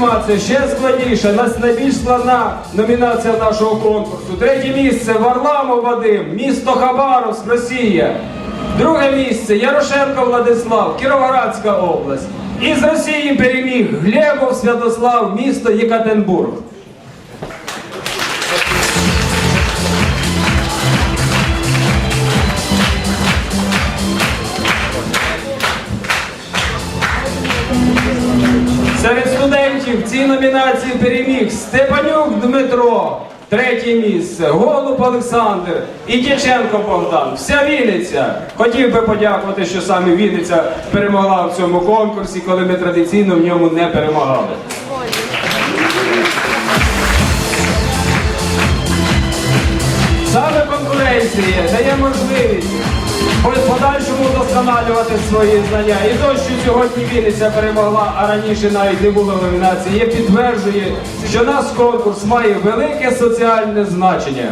анімація ще складніша. Нас найбільш складна номінація нашого конкурсу. Третє місце Варламов Вадим, місто Хабаровськ, Росія. Друге місце Ярошенко Владислав, Кіровоградська область. І з Росії переміг Глебов Святослав, місто Єкатенбург. Серед студентів в цій номінації переміг Степанюк Дмитро, третє місце, Голуб Олександр і Дяченко Богдан. Вся Вінниця. Хотів би подякувати, що саме Вінниця перемогла в цьому конкурсі, коли ми традиційно в ньому не перемагали. Саме конкуренція дає можливість подальшому вдосконалювати свої знання. І то, що сьогодні Вінниця перемогла, а раніше навіть не було номінації, є підтверджує, що наш конкурс має велике соціальне значення.